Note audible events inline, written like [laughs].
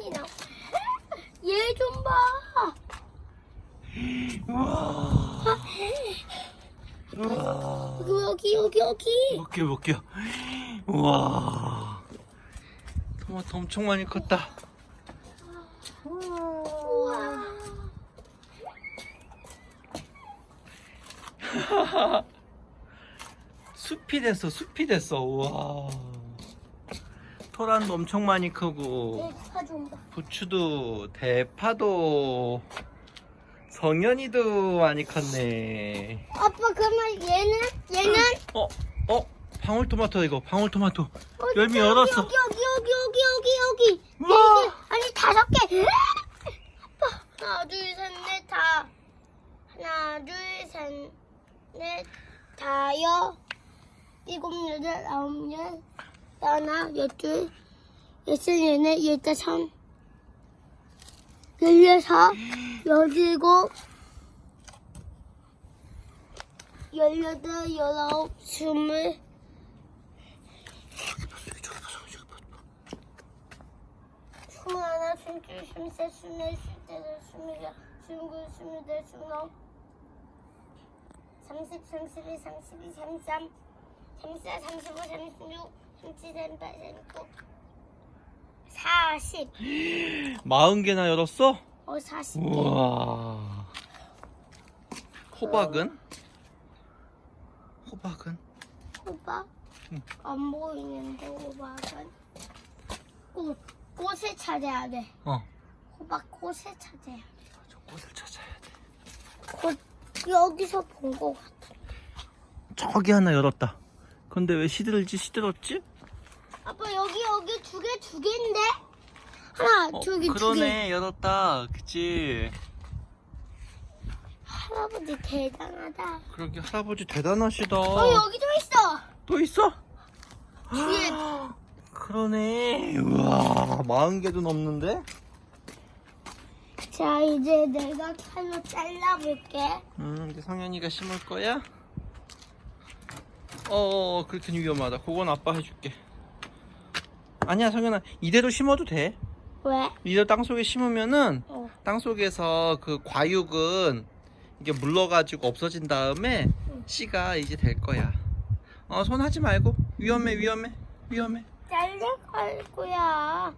많이 나와. 얘 좀 봐. 우와. 여기 여기 여기. 볼게요, 볼게요. 우와. 토마토 엄청 많이 컸다. 우와. [laughs] 숲이 됐어, 숲이 됐어. 우와. 토란도 엄청 많이 크고, 봐. 부추도, 대파도, 성현이도 많이 컸네. 아빠 그러면 얘는 얘는 어, 어, 방울토마토 이거, 방울토마토. 어, 열매 여기, 열었어. 여기 여기 여기 여기 여기 여기. 우와. 네 개. 아니 다섯 개. 아빠 하나 둘셋넷 다. 하나 둘셋넷 다여 일곱 여덟 아홉 열 하나 열둘 열세 열네 열다섯 열여섯 열일곱 열여덟 열아홉 스물. 스물하나 스물둘 스물셋 스물넷 스물다섯 스물여섯 스물구 스물여덟 스물아홉 삼십 삼십일 삼십이 삼십삼. 삼십사 삼십오 삼십육 삼십구 사십 마흔 개나 열었어? 어 사십 우와. 호박은? 호박은? 호박 응. 안 보이는데 호박은 꽃 꽃을 찾아야 돼 어. 호박 꽃을 찾아야 돼 저 꽃을 찾아야 돼. 꽃 여기서 본거 같아 저기 하나 열었다. 근데 왜 시들지 시들었지? 아빠 여기 여기 두 개 두 개인데 하나 어, 두개두개 그러네 열었다. 그치? 할아버지 대단하다 그러게 할아버지 대단하시다. 어 여기도 있어 또 있어? 뒤에 [gasps] 그러네. 우와 마흔 개도 넘는데? 자 이제 내가 칼로 잘라볼게 음 이제 성현이가 심을 거야? 어 그렇게 위험하다. 그건 아빠 해줄게. 아니야 성현아 이대로 심어도 돼. 왜? 이대로 땅 속에 심으면은 어. 땅 속에서 그 과육은 이게 물러가지고 없어진 다음에 씨가 이제 될 거야. 어, 손 하지 말고. 위험해, 위험해, 위험해. 잘려갈 거야